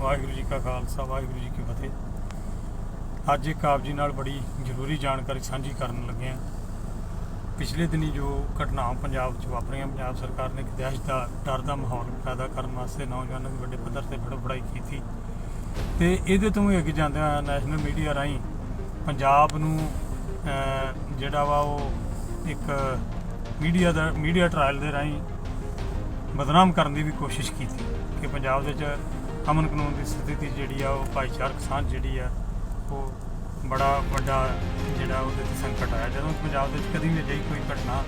ਵਾਹਿਗੁਰੂ ਜੀ ਕਾ ਖਾਲਸਾ, ਵਾਹਿਗੁਰੂ ਜੀ ਕੀ ਫਤਿਹ। ਅੱਜ ਇੱਕ ਆਪ ਜੀ ਨਾਲ ਬੜੀ ਜ਼ਰੂਰੀ ਜਾਣਕਾਰੀ ਸਾਂਝੀ ਕਰਨ ਲੱਗੇ ਹਾਂ। ਪਿਛਲੇ ਦਿਨੀ ਜੋ ਘਟਨਾਵਾਂ ਪੰਜਾਬ 'ਚ ਵਾਪਰੀਆਂ, ਪੰਜਾਬ ਸਰਕਾਰ ਨੇ ਇੱਕ ਦਹਿਸ਼ਤ ਦਾ ਡਰ ਦਾ ਮਾਹੌਲ ਪੈਦਾ ਕਰਨ ਵਾਸਤੇ ਨੌਜਵਾਨਾਂ ਦੀ ਵੱਡੇ ਪੱਧਰ ਤੇ ਫੜਫੜਾਈ ਕੀਤੀ। ਤੇ ਇਹਦੇ ਤੋਂ ਵੀ ਅੱਗੇ ਜਾਂਦਿਆਂ ਨੈਸ਼ਨਲ ਮੀਡੀਆ ਰਾਹੀਂ ਪੰਜਾਬ ਨੂੰ ਜਿਹੜਾ ਵਾ ਉਹ ਇੱਕ ਮੀਡੀਆ ਦਾ, ਮੀਡੀਆ ਟ੍ਰਾਇਲ ਦੇ ਰਾਹੀਂ ਬਦਨਾਮ ਕਰਨ ਦੀ ਵੀ ਕੋਸ਼ਿਸ਼ ਕੀਤੀ ਕਿ ਪੰਜਾਬ ਦੇ ਵਿੱਚ ਅਮਨ ਕਾਨੂੰਨ ਦੀ ਸਥਿਤੀ ਜਿਹੜੀ ਆ, ਉਹ ਭਾਈਚਾਰਕ ਸਾਂਝ ਜਿਹੜੀ ਆ, ਉਹ ਬੜਾ ਵੱਡਾ ਜਿਹੜਾ ਉਹਦੇ ਤੇ ਸੰਕਟ ਆਇਆ। ਜਦੋਂ ਪੰਜਾਬ ਦੇ ਵਿੱਚ ਕਦੀ ਵੀ ਅਜਿਹੀ ਕੋਈ ਘਟਨਾ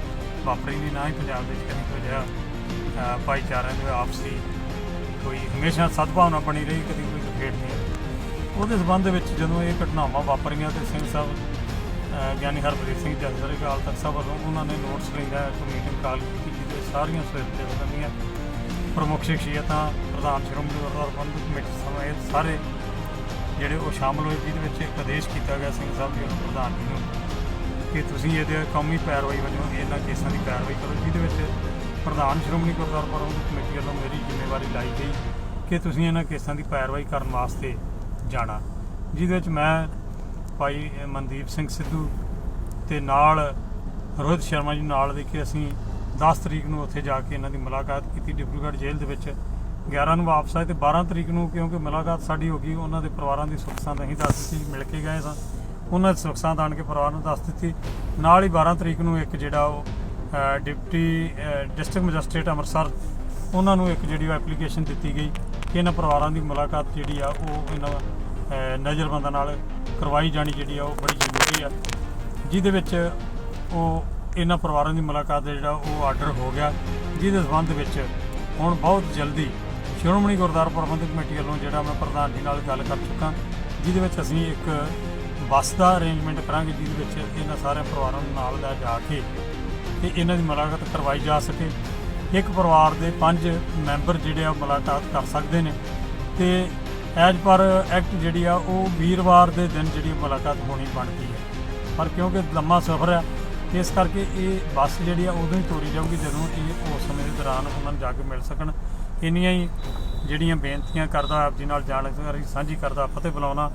ਵਾਪਰੀ ਨਹੀਂ, ਨਾ ਹੀ ਪੰਜਾਬ ਦੇ ਵਿੱਚ ਕਦੀ ਕੋਈ ਅਜਿਹਾ ਭਾਈਚਾਰਿਆਂ ਦੇ ਆਪਸੀ ਕੋਈ ਹਮੇਸ਼ਾ ਸਦਭਾਵਨਾ ਬਣੀ ਰਹੀ, ਕਦੀ ਕੋਈ ਖੇਡ ਨਹੀਂ ਉਹਦੇ ਸਬੰਧ ਵਿੱਚ ਜਦੋਂ ਇਹ ਘਟਨਾਵਾਂ ਵਾਪਰੀਆਂ ਤੇ ਸਿੰਘ ਸਾਹਿਬ ਗਿਆਨੀ ਹਰਪ੍ਰੀਤ ਸਿੰਘ ਜਥੇਦਾਰ ਅਕਾਲ ਤਖਤ ਸਾਹਿਬ ਵੱਲੋਂ ਉਹਨਾਂ ਨੇ ਨੋਟਸ ਲੈਂਦਾ ਇੱਕ ਮੀਟਿੰਗ ਕਾਲ ਕੀਤੀ, ਜਿਹਦੇ ਸਾਰੀਆਂ ਸਵੇਤ ਜਥੇਬੰਦੀਆਂ ਪ੍ਰਮੁੱਖ ਸ਼ਖਸੀਅਤਾਂ ਪ੍ਰਧਾਨ ਸ਼੍ਰੋਮਣੀ ਗੁਰਦੁਆਰਾ ਪ੍ਰਬੰਧਕ ਕਮੇਟੀ ਸਮੇਤ ਸਾਰੇ ਜਿਹੜੇ ਉਹ ਸ਼ਾਮਲ ਹੋਏ, ਜਿਹਦੇ ਵਿੱਚ ਇੱਕ ਆਦੇਸ਼ ਕੀਤਾ ਗਿਆ ਸਿੰਘ ਸਾਹਿਬ ਜੀ ਨੂੰ ਪ੍ਰਧਾਨ ਜੀ ਨੂੰ। ਕਿ ਤੁਸੀਂ ਇਹਦੇ ਕੌਮੀ ਪੈਰਵਾਈ ਵਜੋਂ ਇਹਨਾਂ ਕੇਸਾਂ ਦੀ ਪੈਰਵਾਈ ਕਰੋ, ਜਿਹਦੇ ਵਿੱਚ ਪ੍ਰਧਾਨ ਸ਼੍ਰੋਮਣੀ ਗੁਰਦੁਆਰਾ ਪ੍ਰਬੰਧਕ ਕਮੇਟੀ ਵੱਲੋਂ ਮੇਰੀ ਜ਼ਿੰਮੇਵਾਰੀ ਲਾਈ ਗਈ ਕਿ ਤੁਸੀਂ ਇਹਨਾਂ ਕੇਸਾਂ ਦੀ ਪੈਰਵਾਈ ਕਰਨ ਵਾਸਤੇ ਜਾਣਾ। ਜਿਹਦੇ ਵਿੱਚ ਮੈਂ ਭਾਈ ਮਨਦੀਪ ਸਿੰਘ ਸਿੱਧੂ ਤੇ ਨਾਲ ਰੋਹਿਤ ਸ਼ਰਮਾ ਜੀ ਨਾਲ ਦੇ ਕੇ ਅਸੀਂ 10 ਤਰੀਕ ਨੂੰ ਉੱਥੇ ਜਾ ਕੇ ਇਹਨਾਂ ਦੀ ਮੁਲਾਕਾਤ ਕੀਤੀ, ਡਿਬਰੂਗੜ੍ਹ ਜੇਲ੍ਹ ਦੇ ਵਿੱਚ। 11 ਨੂੰ ਵਾਪਸ ਆਏ ਤੇ 12 ਤਰੀਕ ਨੂੰ ਕਿਉਂਕਿ ਮੁਲਾਕਾਤ ਸਾਡੀ ਹੋ ਗਈ, ਉਹਨਾਂ ਦੇ ਪਰਿਵਾਰਾਂ ਦੀ ਸੁੱਖ ਸੰਦ ਅਸੀਂ ਦੱਸ ਦਿੱਤੀ, ਮਿਲ ਕੇ ਗਏ ਸਾਂ। ਉਹਨਾਂ ਦੀ ਸੁੱਖ ਸੰਦ ਆਣ ਕੇ ਪਰਿਵਾਰ ਨੂੰ ਦੱਸ ਦਿੱਤੀ। ਨਾਲ ਹੀ 12 ਤਰੀਕ ਨੂੰ ਇੱਕ ਜਿਹੜਾ ਉਹ ਡਿਪਟੀ ਡਿਸਟ੍ਰਿਕਟ ਮੈਜਿਸਟ੍ਰੇਟ ਅੰਮ੍ਰਿਤਸਰ, ਉਹਨਾਂ ਨੂੰ ਇੱਕ ਜਿਹੜੀ ਐਪਲੀਕੇਸ਼ਨ ਦਿੱਤੀ ਗਈ ਕਿ ਇਹਨਾਂ ਪਰਿਵਾਰਾਂ ਦੀ ਮੁਲਾਕਾਤ ਜਿਹੜੀ ਆ ਉਹ ਇਹਨਾਂ ਨਜ਼ਰਬੰਦਾਂ ਨਾਲ ਕਰਵਾਈ ਜਾਣੀ ਜਿਹੜੀ ਆ ਉਹ ਬੜੀ ਜ਼ਰੂਰੀ ਆ। ਜਿਹਦੇ ਵਿੱਚ ਉਹ ਇਹਨਾਂ ਪਰਿਵਾਰਾਂ ਦੀ ਮੁਲਾਕਾਤ ਦਾ ਜਿਹੜਾ ਉਹ ਆਰਡਰ ਹੋ ਗਿਆ, ਜਿਹਦੇ ਸਬੰਧ ਵਿੱਚ ਹੁਣ ਬਹੁਤ ਜਲਦੀ ਸ਼੍ਰੋਮਣੀ ਗੁਰਦੁਆਰਾ ਪ੍ਰਬੰਧਕ ਕਮੇਟੀ ਵੱਲੋਂ ਜਿਹੜਾ ਮੈਂ ਪ੍ਰਧਾਨ ਜੀ ਨਾਲ ਗੱਲ ਕਰ ਚੁੱਕਾ, ਜਿਹਦੇ ਵਿੱਚ ਅਸੀਂ ਇੱਕ ਬੱਸ ਦਾ ਅਰੇਂਜਮੈਂਟ ਕਰਾਂਗੇ, ਜਿਹਦੇ ਵਿੱਚ ਇਹਨਾਂ ਸਾਰੇ ਪਰਿਵਾਰਾਂ ਨੂੰ ਨਾਲ ਲੈ ਜਾ ਕੇ ਤੇ ਇਹਨਾਂ ਦੀ ਮੁਲਾਕਾਤ ਕਰਵਾਈ ਜਾ ਸਕੇ। ਇੱਕ ਪਰਿਵਾਰ ਦੇ ਪੰਜ ਮੈਂਬਰ ਜਿਹੜੇ ਆ ਮੁਲਾਕਾਤ ਕਰ ਸਕਦੇ ਨੇ ਤੇ ਐਜ ਪਰ ਐਕਟ ਜਿਹੜੀ ਆ, ਉਹ ਵੀਰਵਾਰ ਦੇ ਦਿਨ ਜਿਹੜੀ ਮੁਲਾਕਾਤ ਹੋਣੀ ਬਣਦੀ ਹੈ। ਪਰ ਕਿਉਂਕਿ ਲੰਮਾ ਸਫ਼ਰ ਆ ਇਸ ਕਰਕੇ ਇਹ ਬੱਸ ਜਿਹੜੀ ਆ ਉਦੋਂ ਹੀ ਤੋਰੀ ਜਾਊਗੀ ਜਦੋਂ ਕਿ ਉਸ ਸਮੇਂ ਦੇ ਦੌਰਾਨ ਉਹਨਾਂ ਨੂੰ ਜਾ ਕੇ ਮਿਲ ਸਕਣ। ਇੰਨੀਆਂ ਹੀ ਜਿਹੜੀਆਂ ਬੇਨਤੀਆਂ ਕਰਦਾ ਆਪ ਜੀ ਨਾਲ ਜਾਣਕਾਰੀ ਸਾਂਝੀ ਕਰਦਾ, ਫਤਿਹ ਬੁਲਾਉਣਾ।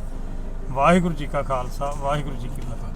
ਵਾਹਿਗੁਰੂ ਜੀ ਕਾ ਖਾਲਸਾ, ਵਾਹਿਗੁਰੂ ਜੀ ਕੀ ਫਤਿਹ।